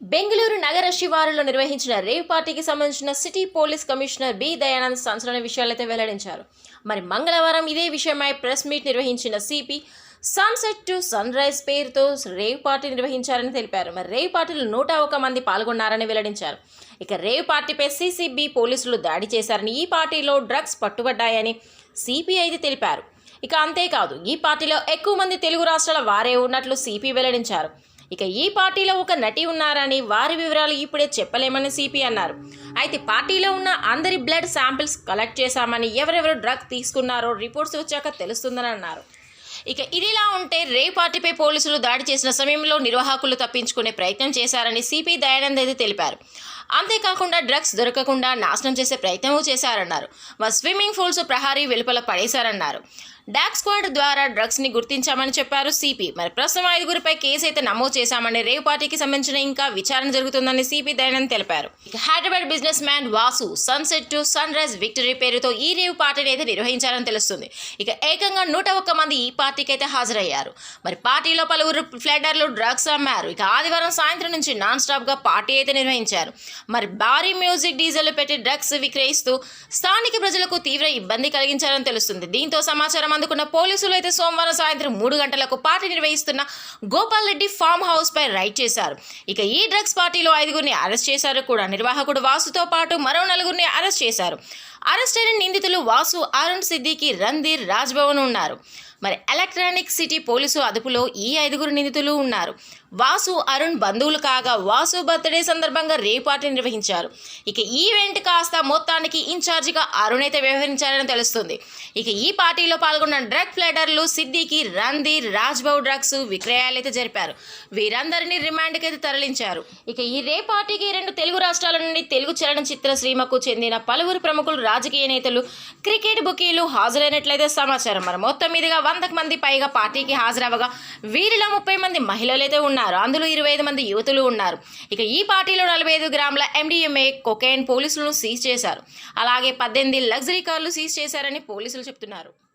బెంగళూరు నగర శివారులో నిర్వహించిన రేవ్ పార్టీకి సంబంధించిన city police commissioner B Dayanand సంచలన విషయాలైతే వెల్లడించారు. మరి మంగళవారం ఇదే విషయమై ప్రెస్ మీట్ నిర్వహించిన CP sunset to sunrise పేరుతో రేవ్ పార్టీ నిర్వహించారని తెలిపారు. మరి రేవ్ పార్టీలో నూట ఒక మంది పాల్గొన్నారని వెల్లడించారు. ఇక రేవ్ పార్టీపై సిసిబి పోలీసులు దాడి చేశారని ఈ పార్టీలో డ్రగ్స్ పట్టుబడ్డాయని సిపి అయితే తెలిపారు. ఇక అంతేకాదు ఈ పార్టీలో ఎక్కువ మంది తెలుగు రాష్ట్రాల వారే ఉన్నట్లు సిపి వెల్లడించారు. ఇక ఈ పార్టీలో ఒక నటి ఉన్నారని వారి వివరాలు ఇప్పుడే చెప్పలేమని సిపి అన్నారు. అయితే పార్టీలో ఉన్న అందరి బ్లడ్ శాంపిల్స్ కలెక్ట్ చేశామని ఎవరెవరు డ్రగ్ తీసుకున్నారో రిపోర్ట్స్ వచ్చాక తెలుస్తుందని అన్నారు. ఇక ఇదిలా ఉంటే రే పార్టీపై పోలీసులు దాడి చేసిన సమయంలో నిర్వాహకులు తప్పించుకునే ప్రయత్నం చేశారని సిపి దయానంద్ అయితే తెలిపారు. అంతేకాకుండా డ్రగ్స్ దొరకకుండా నాశనం చేసే ప్రయత్నమూ చేశారన్నారు. మా స్విమ్మింగ్ పూల్స్ ప్రహారీ వెలుపల పడేశారన్నారు. డాక్ స్క్వాడ్ ద్వారా డ్రగ్స్ని గుర్తించామని చెప్పారు సిపి. మరి ప్రస్తుతం ఐదుగురిపై కేసు అయితే నమోదు చేశామని రేవ్ పార్టీకి సంబంధించిన ఇంకా విచారణ జరుగుతుందని సిపి దయానంద్ తెలిపారు. ఇక Hyderabad businessman Vasu sunset to sunrise victory పేరుతో ఈ రేవ్ పార్టీని అయితే నిర్వహించారని తెలుస్తుంది. ఇక ఏకంగా నూట ఒక్క మంది ఈ పార్టీకి అయితే హాజరయ్యారు. మరి పార్టీలో పలువురు ఫ్లెడర్లు డ్రగ్స్ అమ్మారు. ఇక ఆదివారం సాయంత్రం నుంచి నాన్ స్టాప్గా పార్టీ అయితే నిర్వహించారు. మరి భారీ మ్యూజిక్ డీజేలు పెట్టి డ్రగ్స్ విక్రయిస్తూ స్థానిక ప్రజలకు తీవ్ర ఇబ్బంది కలిగించారని తెలుస్తుంది. దీంతో సమాచారం అందుకున్న పోలీసులు అయితే సోమవారం సాయంత్రం మూడు గంటలకు పార్టీ నిర్వహిస్తున్న గోపాల్ రెడ్డి ఫామ్ హౌస్ పై రైడ్ చేశారు. ఇక ఈ డ్రగ్స్ పార్టీలో ఐదుగురిని అరెస్ట్ చేశారు కూడా. నిర్వాహకుడు వాసుతో పాటు మరో నలుగురిని అరెస్ట్ చేశారు. అరెస్ట్ అయిన నిందితులు వాసు అరుణ్ సిద్దికి రంధీర్ రాజ్భవన్ ఉన్నారు. మరి ఎలక్ట్రానిక్ సిటీ పోలీసు అదుపులో ఈ ఐదుగురు నిందితులు ఉన్నారు. వాసు అరుణ్ బంధువులు కాగా వాసు బర్త్డే సందర్భంగా రేపాటి నిర్వహించారు. ఇక ఈవెంట్ కాస్త మొత్తానికి ఇన్ఛార్జిగా అరుణ్ అయితే వ్యవహరించారని తెలుస్తుంది. ఇక ఈ పార్టీలో పాల్గొన్న డ్రగ్ ఫ్లైడర్లు సిద్దికి రంధీర్ రాజ్బాబు డ్రగ్స్ విక్రయాలు అయితే జరిపారు. వీరందరినీ రిమాండ్కి అయితే తరలించారు. ఇక ఈ రే పార్టీకి రెండు తెలుగు రాష్ట్రాల నుండి తెలుగు చలనచిత్ర శ్రీమకు చెందిన పలువురు ప్రముఖులు రాజకీయ నేతలు క్రికెట్ బుకీలు హాజరైనట్లయితే సమాచారం. మరి మొత్తం మీదుగా వందకు మంది పైగా పార్టీకి హాజరవగా వీరిలో ముప్పై మంది మహిళలైతే ఉన్నారు. ఉన్నారు. అందులో ఇరవై ఐదు మంది యువతులు ఉన్నారు. ఇక ఈ పార్టీలో నలభై ఐదు గ్రాముల ఎండిఎంఏ కొకైన్ పోలీసులను సీజ్ చేశారు. అలాగే పద్దెనిమిది లగ్జరీ కార్లు సీజ్ చేశారని పోలీసులు చెప్తున్నారు.